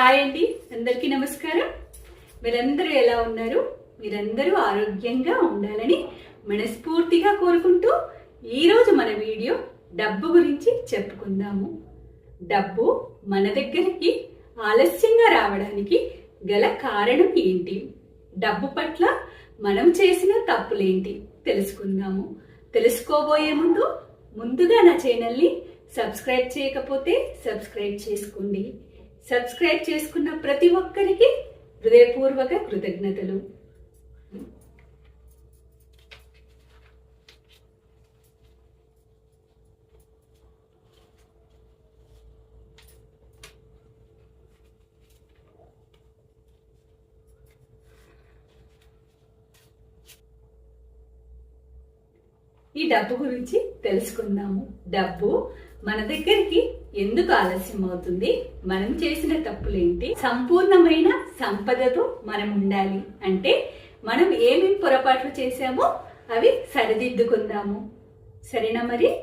Hi అండి అందరికీ నమస్కారం. మీరందరూ ఎలా ఉన్నారు? మీరందరూ ఆరోగ్యంగా ఉండాలని మనస్ఫూర్తిగా కోరుకుంటూ ఈరోజు మన వీడియో డబ్బు గురించి చెప్పుకుందాము. డబ్బు మన దగ్గరికి ఆలస్యంగా రావడానికి గల కారణం ఏంటి? డబ్బు పట్ల మనం చేసిన తప్పులేంటి? తెలుసుకుందాము. తెలుసుకోబోయే ముందు ముందుగా నా ఛానల్ని సబ్స్క్రైబ్ చేయకపోతే సబ్స్క్రైబ్ చేసుకోండి. సబ్స్క్రైబ్ చేసుకున్న ప్రతి ఒక్కరికి హృదయపూర్వక కృతజ్ఞతలు. ఈ డబ్బు గురించి తెలుసుకుందాము. డబ్బు మన దగ్గరికి ఎందుకు ఆలస్యం అవుతుంది? మనం చేసిన తప్పులేంటి? సంపూర్ణమైన సంపదతో మనం ఉండాలి. అంటే మనం ఏమేమి పొరపాట్లు చేశామో అవి సరిదిద్దుకుందాము. సరేనా మరి?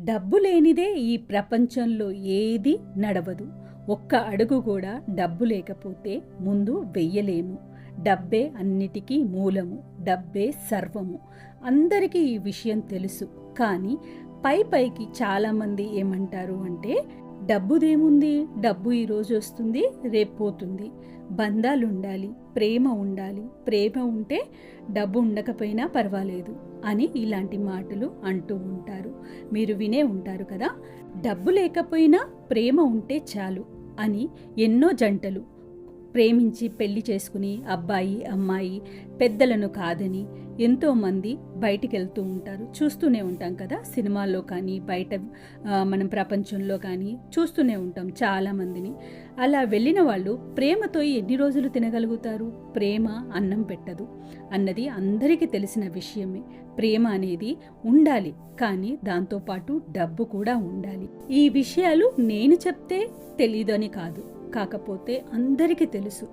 డబ్బు లేనిదే ఈ ప్రపంచంలో ఏది నడవదు. ఒక్క అడుగు కూడా డబ్బు లేకపోతే ముందు వెయ్యలేము. డబ్బే అన్నిటికీ మూలము. డబ్బే సర్వము. అందరికీ ఈ విషయం తెలుసు. కానీ పై పైకి చాలామంది ఏమంటారు అంటే డబ్బుదేముంది? డబ్బు ఈరోజు వస్తుంది రేపు పోతుంది. బంధాలు ఉండాలి ప్రేమ ఉండాలి. ప్రేమ ఉంటే డబ్బు ఉండకపోయినా పర్వాలేదు అని ఇలాంటి మాటలు అంటూ ఉంటారు. మీరు వినే ఉంటారు కదా డబ్బు లేకపోయినా ప్రేమ ఉంటే చాలు అని ఎన్నో జంటలు ప్రేమించి పెళ్ళి చేసుకుని అబ్బాయి అమ్మాయి పెద్దలను కాదని ఎంతోమంది బయటికి వెళ్తూ ఉంటారు. చూస్తూనే ఉంటాం కదా సినిమాల్లో కానీ బయట మనం ప్రపంచంలో కానీ చూస్తూనే ఉంటాం చాలామందిని. అలా వెళ్ళిన వాళ్ళు ప్రేమతో ఎన్ని రోజులు తినగలుగుతారు? ప్రేమ అన్నం పెట్టదు. అన్నది అందరికీ తెలిసిన విషయమే. ప్రేమ అనేది ఉండాలి కానీ దాంతోపాటు డబ్బు కూడా ఉండాలి. ఈ విషయాలు నేను చెప్తే తెలీదని కాదు. కాకపోతే అందరికీ తెలుసు.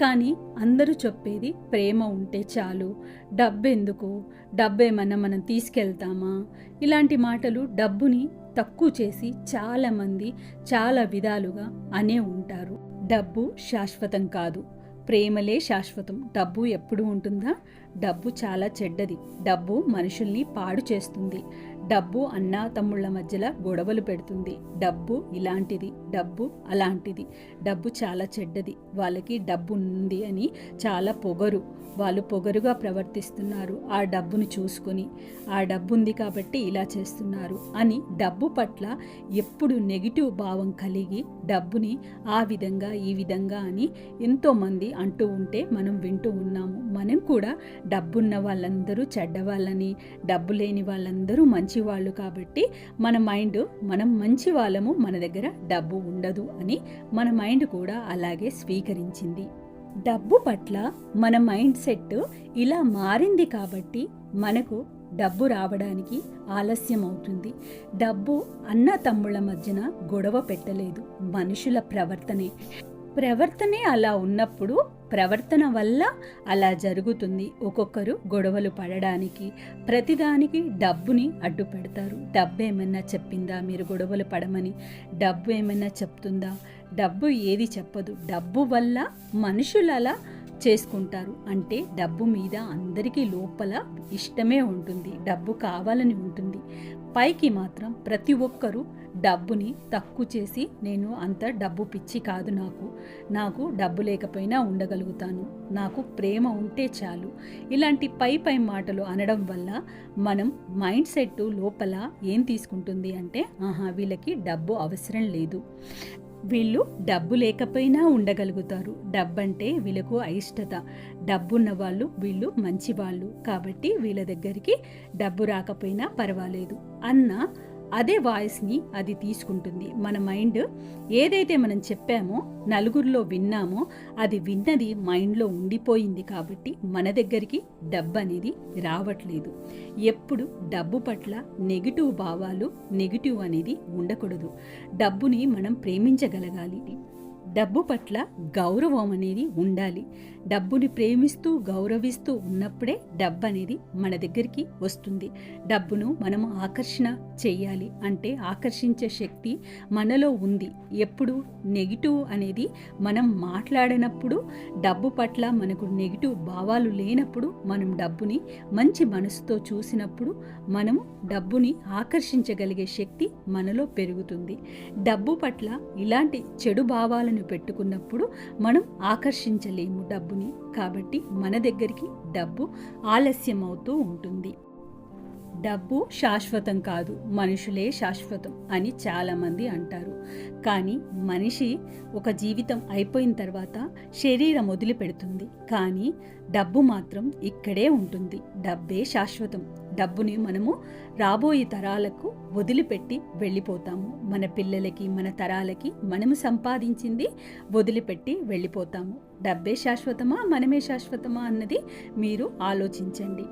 కానీ అందరూ చెప్పేది ప్రేమ ఉంటే చాలు. డబ్బెందుకు? డబ్బేమన్నా మనం తీసుకెళ్తామా? ఇలాంటి మాటలు డబ్బుని తక్కువ చేసి చాలామంది చాలా విధాలుగా అనే ఉంటారు. డబ్బు శాశ్వతం కాదు. ప్రేమలే శాశ్వతం. డబ్బు ఎప్పుడు ఉంటుందా? డబ్బు చాలా చెడ్డది. డబ్బు మనుషుల్ని పాడు చేస్తుంది. డబ్బు అన్నా తమ్ముళ్ళ మధ్యలో గొడవలు పెడుతుంది. డబ్బు ఇలాంటిది. డబ్బు అలాంటిది. డబ్బు చాలా చెడ్డది. వాళ్ళకి డబ్బు ఉంది అని చాలా పొగరు. వాళ్ళు పొగరుగా ప్రవర్తిస్తున్నారు. ఆ డబ్బును చూసుకొని ఆ డబ్బు ఉంది కాబట్టి ఇలా చేస్తున్నారు అని డబ్బు పట్ల ఎప్పుడు నెగిటివ్ భావం కలిగి డబ్బుని ఆ విధంగా ఈ విధంగా అని ఎంతోమంది అంటూ ఉంటే మనం వింటూ ఉన్నాము. మనం కూడా డబ్బున్న వాళ్ళందరూ చెడ్డవాళ్ళని డబ్బు లేని వాళ్ళందరూ మంచి వాళ్ళు కాబట్టి మన మైండ్ మనం మంచి వాళ్ళము మన దగ్గర డబ్బు ఉండదు అని మన మైండ్ కూడా అలాగే స్వీకరించింది. డబ్బు పట్ల మన మైండ్ సెట్ ఇలా మారింది కాబట్టి మనకు డబ్బు రావడానికి ఆలస్యం అవుతుంది డబ్బు అన్న తమ్ముళ్ళ మధ్యన గొడవ పెట్టలేదు. మనుషుల ప్రవర్తనే ప్రవర్తనే అలా ఉన్నప్పుడు ప్రవర్తన వల్ల అలా జరుగుతుంది. ఒక్కొక్కరు గొడవలు పడడానికి ప్రతిదానికి డబ్బుని అడ్డు పెడతారు. డబ్బు ఏమన్నా చెప్పిందా? మీరు గొడవలు పడమని. డబ్బు ఏమన్నా చెప్తుందా? డబ్బు ఏది చెప్పదు. డబ్బు వల్ల మనుషులు అలా చేసుకుంటారు. అంటే డబ్బు మీద అందరికీ లోపల ఇష్టమే ఉంటుంది. డబ్బు కావాలని ఉంటుంది. పైకి మాత్రం ప్రతి ఒక్కరూ డబ్బుని తక్కువ చేసి నేను అంత డబ్బు పిచ్చి కాదు నాకు. నాకు డబ్బు లేకపోయినా ఉండగలుగుతాను. నాకు ప్రేమ ఉంటే చాలు. ఇలాంటి పై పై మాటలు అనడం వల్ల మనం మైండ్ సెట్ లోపల ఏం తీసుకుంటుంది అంటే ఆహా వీళ్ళకి డబ్బు అవసరం లేదు. వీళ్ళు డబ్బు లేకపోయినా ఉండగలుగుతారు. డబ్బంటే వీళ్ళకు అయిష్టత. డబ్బున్న వాళ్ళు వీళ్ళు మంచివాళ్ళు. కాబట్టి వీళ్ళ దగ్గరికి డబ్బు రాకపోయినా పర్వాలేదు. అన్న అదే వాయిస్ని అది తీసుకుంటుంది. మన మైండ్ ఏదైతే మనం చెప్పామో నలుగురిలో విన్నామో అది విన్నది మైండ్లో ఉండిపోయింది కాబట్టి మన దగ్గరికి డబ్బు అనేది రావట్లేదు. ఎప్పుడు డబ్బు పట్ల నెగిటివ్ భావాలు నెగిటివ్ అనేది ఉండకూడదు. డబ్బుని మనం ప్రేమించగలగాలి. డబ్బు పట్ల గౌరవం అనేది ఉండాలి. డబ్బుని ప్రేమిస్తూ గౌరవిస్తూ ఉన్నప్పుడే డబ్బు అనేది మన దగ్గరికి వస్తుంది. డబ్బును మనము ఆకర్షణ చేయాలి అంటే ఆకర్షించే శక్తి మనలో ఉంది. ఎప్పుడు నెగిటివ్ అనేది మనం మాట్లాడినప్పుడు డబ్బు పట్ల మనకు నెగిటివ్ భావాలు లేనప్పుడు మనం డబ్బుని మంచి మనసుతో చూసినప్పుడు మనము డబ్బుని ఆకర్షించగలిగే శక్తి మనలో పెరుగుతుంది. డబ్బు పట్ల ఇలాంటి చెడు భావాలను పెట్టుకున్నప్పుడు మనం ఆకర్షించలేము డబ్బుని. కాబట్టి మన దగ్గరికి డబ్బు ఆలస్యం అవుతూ ఉంటుంది. డబ్బు శాశ్వతం కాదు మనుషులే శాశ్వతం అని చాలామంది అంటారు. కానీ మనిషి ఒక జీవితం అయిపోయిన తర్వాత శరీరం వదిలిపెడుతుంది. కానీ డబ్బు మాత్రం ఇక్కడే ఉంటుంది. డబ్బే శాశ్వతం. డబ్బుని మనము రాబోయే తరాలకు వదిలిపెట్టి వెళ్ళిపోతాము. మన పిల్లలకి మన తరాలకి మనము సంపాదించింది వదిలిపెట్టి వెళ్ళిపోతాము. డబ్బే శాశ్వతమా మనమే శాశ్వతమా అన్నది మీరు ఆలోచించండి.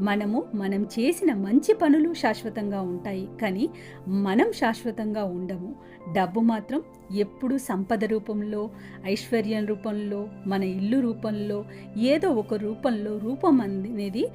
మనము మనం చేసిన మంచి పనులు శాశ్వతంగా ఉంటాయి. కానీ మనం శాశ్వతంగా ఉండము. డబ్బు మాత్రం ఎప్పుడు సంపద రూపంలో ఐశ్వర్యం రూపంలో మన ఇల్లు రూపంలో ఏదో ఒక రూపంలో రూపం అనేది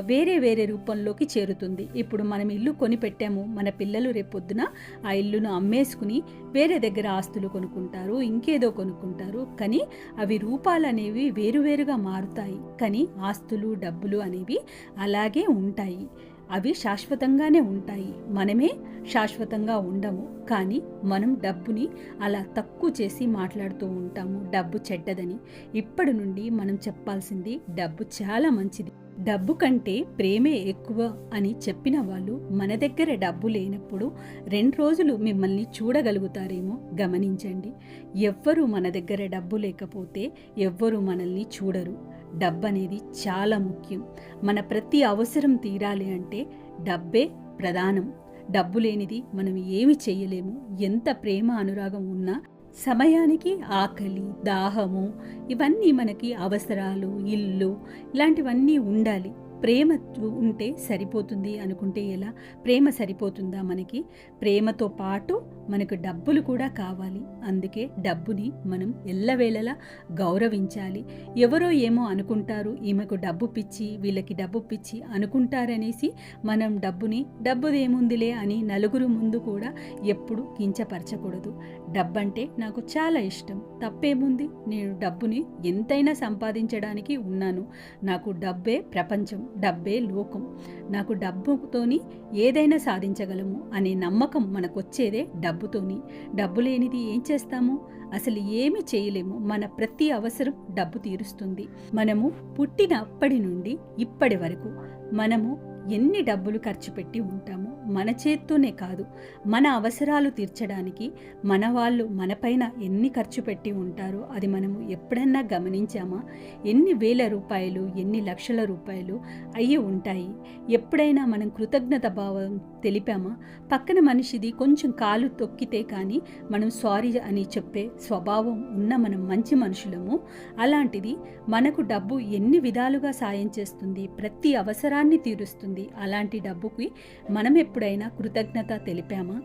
వేరే వేరే రూపంలోకి చేరుతుంది. ఇప్పుడు మనం ఇల్లు కొని పెట్టాము మన పిల్లలు రేపొద్దున ఆ ఇల్లును అమ్మేసుకుని వేరే దగ్గర ఆస్తులు కొనుక్కుంటారు ఇంకేదో కొనుక్కుంటారు. కానీ అవి రూపాలు అనేవి వేరువేరుగా మారుతాయి. కానీ ఆస్తులు డబ్బులు అనేవి అలాగే ఉంటాయి. అవి శాశ్వతంగానే ఉంటాయి. మనమే శాశ్వతంగా ఉండము. కానీ మనం డబ్బుని అలా తక్కువ చేసి మాట్లాడుతూ ఉంటాము. డబ్బు చెడ్డదని. ఇప్పటి నుండి మనం చెప్పాల్సింది డబ్బు చాలా మంచిది. డబ్బు కంటే ప్రేమే ఎక్కువ అని చెప్పిన వాళ్ళు మన దగ్గర డబ్బు లేనప్పుడు రెండు రోజులు మిమ్మల్ని చూడగలుగుతారేమో గమనించండి. ఎవ్వరు మన దగ్గర డబ్బు లేకపోతే ఎవ్వరు మనల్ని చూడరు. డబ్బు అనేది చాలా ముఖ్యం. మన ప్రతి అవసరం తీరాలి అంటే డబ్బే ప్రధానం. డబ్బు లేనిది మనం ఏమి చేయలేము. ఎంత ప్రేమ అనురాగం ఉన్నా సమయానికి ఆకలి దాహము ఇవన్నీ మనకి అవసరాలు ఇల్లు ఇలాంటివన్నీ ఉండాలి. ప్రేమ ఉంటే సరిపోతుంది అనుకుంటే ఎలా? ప్రేమ సరిపోతుందా మనకి? ప్రేమతో పాటు మనకు డబ్బులు కూడా కావాలి. అందుకే డబ్బుని మనం ఎల్లవేళలా గౌరవించాలి. ఎవరో ఏమో అనుకుంటారు ఈమెకు డబ్బు పిచ్చి వీళ్ళకి డబ్బు పిచ్చి అనుకుంటారనేసి మనం డబ్బుని డబ్బుదేముందిలే అని నలుగురు ముందు కూడా ఎప్పుడు కించపరచకూడదు. డబ్బంటే నాకు చాలా ఇష్టం. తప్పేముంది? నేను డబ్బుని ఎంతైనా సంపాదించడానికి ఉన్నాను. నాకు డబ్బే ప్రపంచం. డబ్బే లోకం. నాకు డబ్బుతోని ఏదైనా సాధించగలము అనే నమ్మకం మనకొచ్చేదే డబ్బుతోని. డబ్బు లేనిది ఏం చేస్తాము? అసలు ఏమి చేయలేము. మన ప్రతి అవసరం డబ్బు తీరుస్తుంది. మనము పుట్టినప్పటి నుండి ఇప్పటి వరకు మనము ఎన్ని డబ్బులు ఖర్చు పెట్టి ఉంటామో మన చేత్తోనే కాదు మన అవసరాలు తీర్చడానికి మన వాళ్ళు మనపైన ఎన్ని ఖర్చు పెట్టి ఉంటారో అది మనము ఎప్పుడన్నా గమనించామా? ఎన్ని వేల రూపాయలు ఎన్ని లక్షల రూపాయలు అయ్యి ఉంటాయి? ఎప్పుడైనా మనం కృతజ్ఞత భావం తెలిపామా? పక్కన మనిషిది కొంచెం కాలు తొక్కితే కానీ మనం సారీ అని చెప్పే స్వభావం ఉన్న మనం మంచి మనుషులము. అలాంటిది మనకు డబ్బు ఎన్ని విధాలుగా సాయం చేస్తుంది? ప్రతి అవసరాన్ని తీరుస్తుంది. అలాంటి డబ్బుకి మనం ఎప్పుడైనా కృతజ్ఞత తెలిపామా?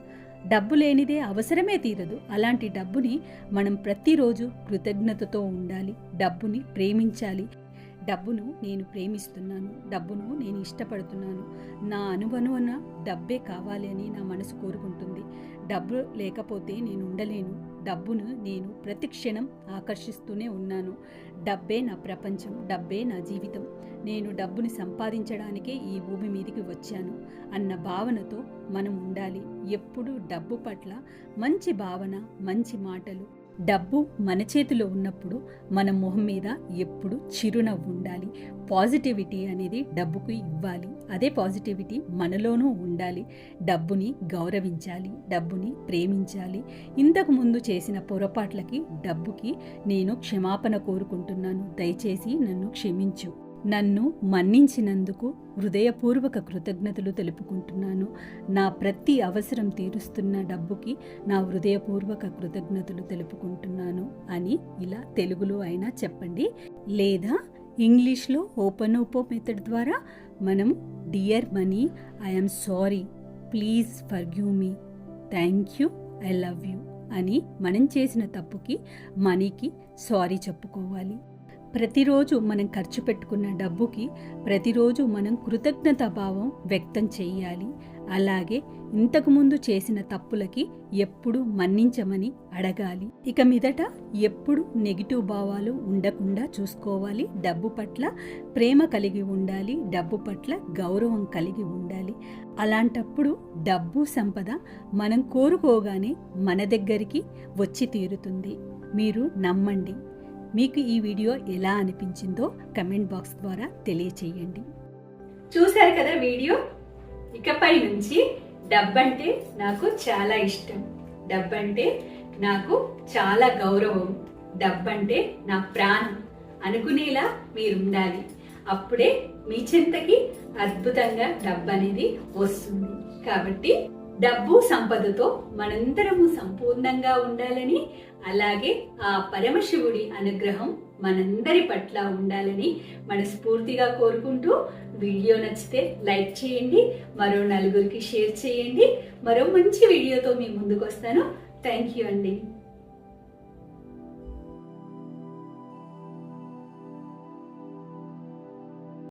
డబ్బు లేనిదే అవసరమే తీరదు. అలాంటి డబ్బుని మనం ప్రతిరోజు కృతజ్ఞతతో ఉండాలి. డబ్బుని ప్రేమించాలి. డబ్బును నేను ప్రేమిస్తున్నాను. డబ్బును నేను ఇష్టపడుతున్నాను. నా అనువనువన డబ్బే కావాలి అని నా మనసు కోరుకుంటుంది. డబ్బు లేకపోతే నేను ఉండలేను. డబ్బును నేను ప్రతి క్షణం ఆకర్షిస్తూనే ఉన్నాను. డబ్బే నా ప్రపంచం డబ్బే నా జీవితం. నేను డబ్బుని సంపాదించడానికే ఈ భూమి మీదకి వచ్చాను అన్న భావనతో మనం ఉండాలి. ఎప్పుడూ డబ్బు పట్ల మంచి భావన మంచి మాటలు డబ్బు మన చేతిలో ఉన్నప్పుడు మన మొహం మీద ఎప్పుడు చిరునవ్వు ఉండాలి. పాజిటివిటీ అనేది డబ్బుకు ఇవ్వాలి. అదే పాజిటివిటీ మనలోనూ ఉండాలి. డబ్బుని గౌరవించాలి. డబ్బుని ప్రేమించాలి. ఇంతకు ముందు చేసిన పొరపాట్లకి డబ్బుకి నేను క్షమాపణ కోరుకుంటున్నాను. దయచేసి నన్ను క్షమించు. నన్ను మన్నించినందుకు హృదయపూర్వక కృతజ్ఞతలు తెలుపుకుంటున్నాను. నా ప్రతి అవసరం తీరుస్తున్న డబ్బుకి నా హృదయపూర్వక కృతజ్ఞతలు తెలుపుకుంటున్నాను అని ఇలా తెలుగులో అయినా చెప్పండి. లేదా ఇంగ్లీష్లో ఓపెన్ ఓపో మెథడ్ ద్వారా మనం dear money I'm sorry please forgive me thank you I love you అని మనం చేసిన తప్పుకి మనీకి సారీ చెప్పుకోవాలి. ప్రతిరోజు మనం ఖర్చు పెట్టుకున్న డబ్బుకి ప్రతిరోజు మనం కృతజ్ఞతా భావం వ్యక్తం చేయాలి. అలాగే ఇంతకుముందు చేసిన తప్పులకి ఎప్పుడు మన్నించమని అడగాలి. ఇక మీదట ఎప్పుడు నెగిటివ్ భావాలు ఉండకుండా చూసుకోవాలి. డబ్బు పట్ల ప్రేమ కలిగి ఉండాలి. డబ్బు పట్ల గౌరవం కలిగి ఉండాలి. అలాంటప్పుడు డబ్బు సంపద మనం కోరుకోగానే మన దగ్గరికి వచ్చి తీరుతుంది. మీరు నమ్మండి. మీకు ఈ వీడియో ఎలా అనిపించిందో కమెంట్ బాక్స్ ద్వారా తెలియచేయండి. చూశారు కదా వీడియో? ఇకపై నుంచి డబ్బంటే నాకు చాలా ఇష్టం. డబ్బంటే నాకు చాలా గౌరవం. డబ్బంటే నా ప్రాణం అనుకునేలా మీరు ఉండాలి అప్పుడే మీ చింతకి అద్భుతంగా డబ్బు అనేది వస్తుంది. కాబట్టి డబ్బు సంపదతో మనందరము సంపూర్ణంగా ఉండాలని అలాగే ఆ పరమశివుడి అనుగ్రహం మనందరి పట్ల ఉండాలని మనస్ఫూర్తిగా కోరుకుంటూ వీడియో నచ్చితే లైక్ చేయండి మరో నలుగురికి షేర్ చేయండి. మరో మంచి వీడియోతో మీ ముందుకు వస్తాను థ్యాంక్ యూ అండి.